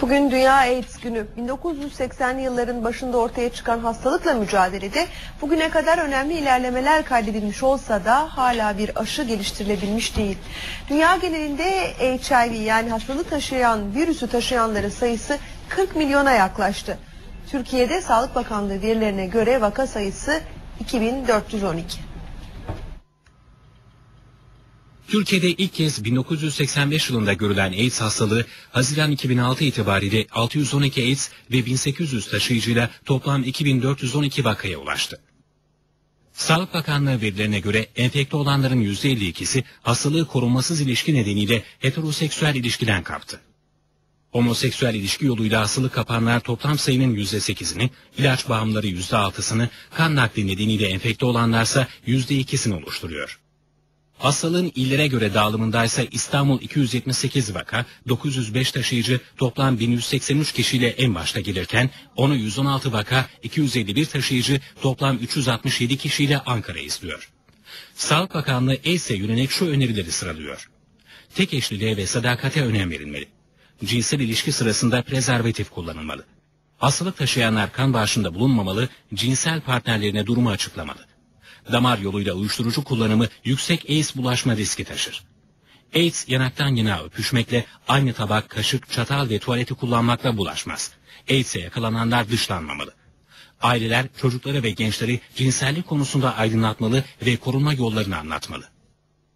Bugün Dünya AIDS Günü. 1980'li yılların başında ortaya çıkan hastalıkla mücadelede bugüne kadar önemli ilerlemeler kaydedilmiş olsa da hala bir aşı geliştirilebilmiş değil. Dünya genelinde HIV yani hastalık taşıyan, virüsü taşıyanların sayısı 40 milyona yaklaştı. Türkiye'de Sağlık Bakanlığı verilerine göre vaka sayısı 2412. Türkiye'de ilk kez 1985 yılında görülen AIDS hastalığı Haziran 2006 itibariyle 612 AIDS ve 1800 taşıyıcıyla toplam 2412 vakaya ulaştı. Sağlık Bakanlığı verilerine göre enfekte olanların %52'si hastalığı korunmasız ilişki nedeniyle heteroseksüel ilişkiden kaptı. Homoseksüel ilişki yoluyla hastalık kapanlar toplam sayının %8'ini, ilaç bağımlıları %6'sını, kan nakli nedeniyle enfekte olanlarsa %2'sini oluşturuyor. Hastalığın illere göre dağılımındaysa İstanbul 278 vaka, 905 taşıyıcı toplam 1183 kişiyle en başta gelirken, onu 116 vaka, 251 taşıyıcı toplam 367 kişiyle Ankara izliyor. Sağlık Bakanlığı AIDS'e yönelik şu önerileri sıralıyor. Tek eşliliğe ve sadakate önem verilmeli. Cinsel ilişki sırasında prezervatif kullanılmalı. Hastalık taşıyanlar kan bağışında bulunmamalı, cinsel partnerlerine durumu açıklamalı damar yoluyla uyuşturucu kullanımı yüksek AIDS bulaşma riski taşır. AIDS yanaktan yana öpüşmekle aynı tabak, kaşık, çatal ve tuvaleti kullanmakla bulaşmaz. AIDS'e yakalananlar dışlanmamalı. Aileler çocukları ve gençleri cinsellik konusunda aydınlatmalı ve korunma yollarını anlatmalı.